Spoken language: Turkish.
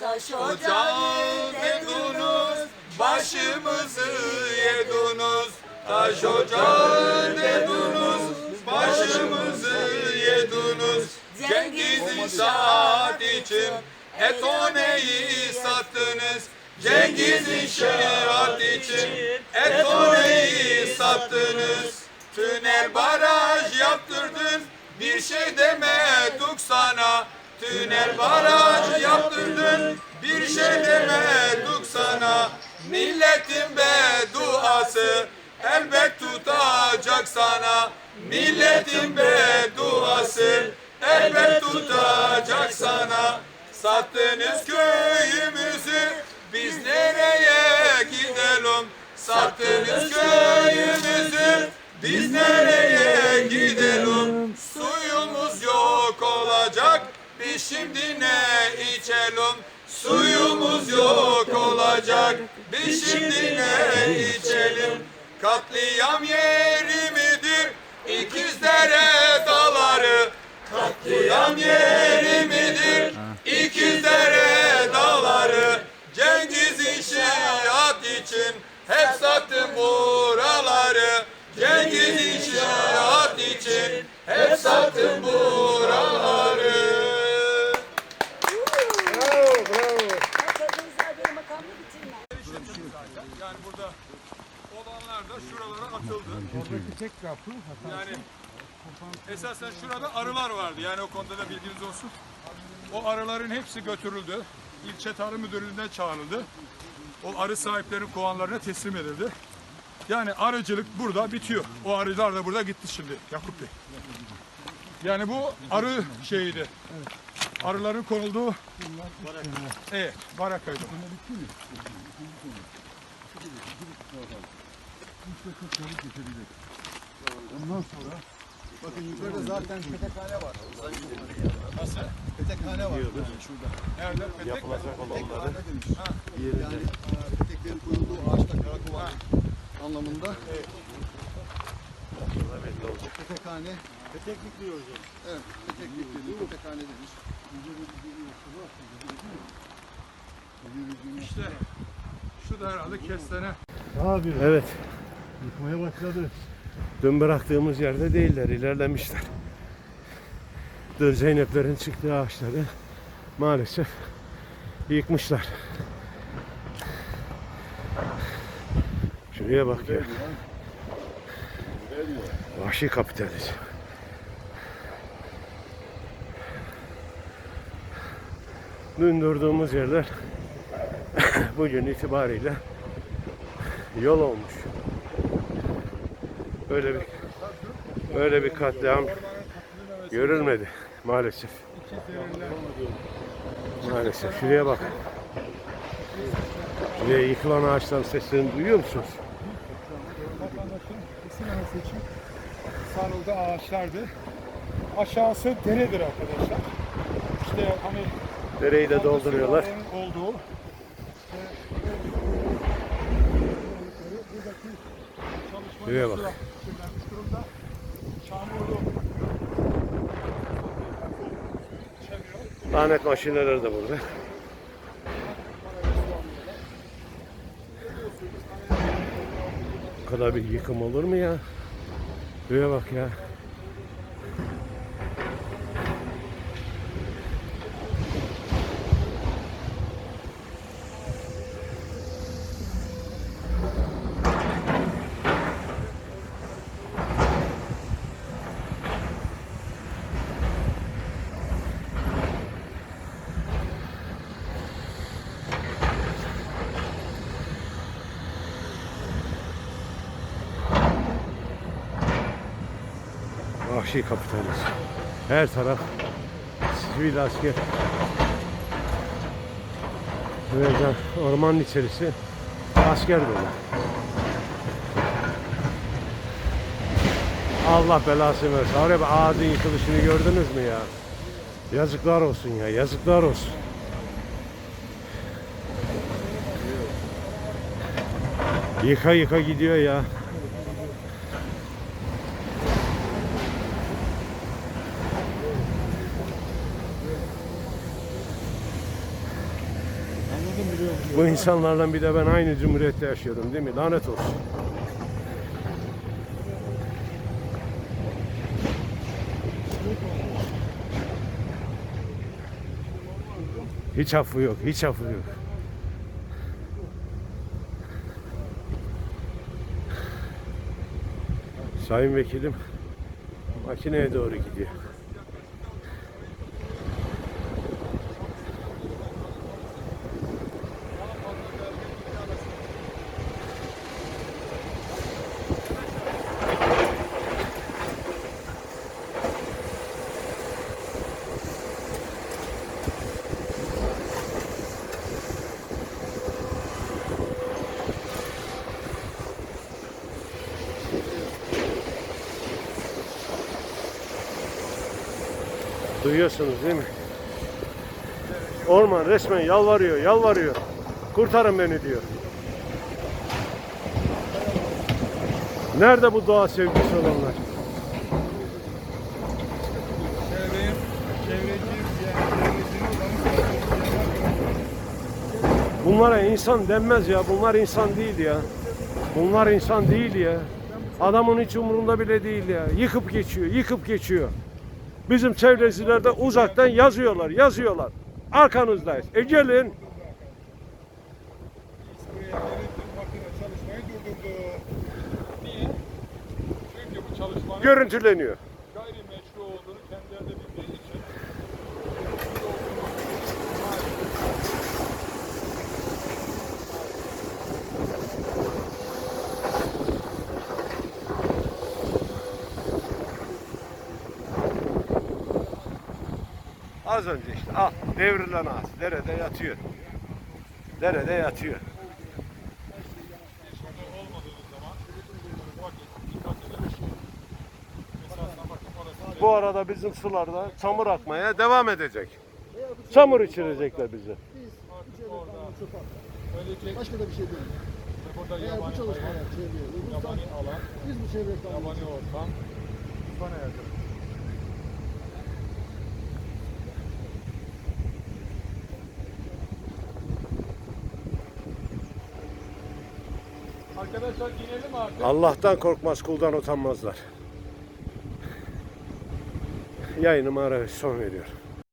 Taş Ocağı dedunuz, başımızı yedunuz. Taş ocağı dedunuz, başımızı yedunuz. Cengiz'in şahat için etoneyi sattınız. Cengiz'in şahat için etoneyi sattınız. Tünel baraj yaptırdın, bir şey demedik sana. Tünel baraj yaptırdın, bir şey demedik sana. Milletin bedduası elbet tutacak sana. Milletin bedduası elbet tutacak sana. Sattınız köyümüzü, biz nereye gidelim? Sattınız köyümüzü, biz nereye gidelim? Suyumuz yok olacak, biz şimdi ne içelim? Suyumuz yok olacak, biz şimdi ne içelim? Katliam yeri midir? İkizdere dağları. Katliam yeri midir? İkizdere dağları. Cengiz'in şiat için hep sattım buraları. Cengiz'in şiat için hep sattım buraları. Tek kapı Yani esasen şurada arılar vardı. Yani o konuda da bilginiz olsun. O arıların hepsi götürüldü. İlçe Tarım Müdürlüğü'ne çağrıldı. O arı sahiplerinin kovanlarına teslim edildi. Yani arıcılık burada bitiyor. O arılar da burada gitti şimdi Yakup Bey. Yani bu arı şeyiydi. Arıların konulduğu Evet, barakaydı. Ondan sonra bakın yukarıda zaten petekhane var. Nasıl? Petekhane var. Şurada. Nerede? Petek mi? Petekhane demiş. Yani e, peteklerin koyulduğu ağaçta karakovan anlamında. Petekhane. Peteklik diyor hocam. Evet, peteklik dedi. Petekhane demiş. İşte şu da herhalde kestane. Abi Evet. yıkmaya başladı. Dün bıraktığımız yerde değiller, ilerlemişler. Dır Zeyneplerin çıktığı ağaçları maalesef yıkmışlar. Şuraya bak ya. Vahşi kapitalizm. Dün durduğumuz yerler bugün itibariyle yol olmuş. Böyle bir böyle bir katliam görülmedi maalesef. Maalesef. Şuraya bak. Şuraya yıkılan ağaçların seslerini duyuyor musunuz? vatandaşın kesin seçim sarıldığı ağaçlardı. Aşağısı deredir arkadaşlar. İşte hani Dereyi de dolduruyorlar. olduğu Şuraya bak. Lanet makineleri de burada. Bu kadar bir yıkım olur mu ya? Şuraya bak ya. Vahşi kapitalizm. Her taraf sivil asker. Böyle ormanın içerisi asker dolu. Allah belasını versin. Oraya bir ağacın yıkılışını gördünüz mü ya? Yazıklar olsun ya, yazıklar olsun. Yıka yıka gidiyor ya. Bu insanlarla bir de ben aynı cumhuriyette yaşıyorum değil mi? Lanet olsun. Hiç affı yok, hiç affı yok. Sayın Vekilim makineye doğru gidiyor. Duyuyorsunuz değil mi? Orman resmen yalvarıyor, yalvarıyor. Kurtarın beni diyor. Nerede bu doğa sevgisi olanlar? Bunlara insan denmez ya. Bunlar insan değil ya. Bunlar insan değil ya. Adamın hiç umurunda bile değil ya. Yıkıp geçiyor, yıkıp geçiyor. Bizim çevreciler de uzaktan yazıyorlar, yazıyorlar. Arkanızdayız. E gelin. buraya Az önce işte al devrilen ağaç derede yatıyor. Derede yatıyor. bu Bu arada bizim sularda çamur akmaya devam edecek. Çamur içirecekler bizi. Başka da bir şey değil. burada Eğer bu çalışmalar çevreye uygunsa yabani alan, biz bu çevreye yabani ortam sona erdi. Arkadaşlar inelim artık. Allah'tan korkmaz, kuldan utanmazlar. Yayınıma ara son veriyorum.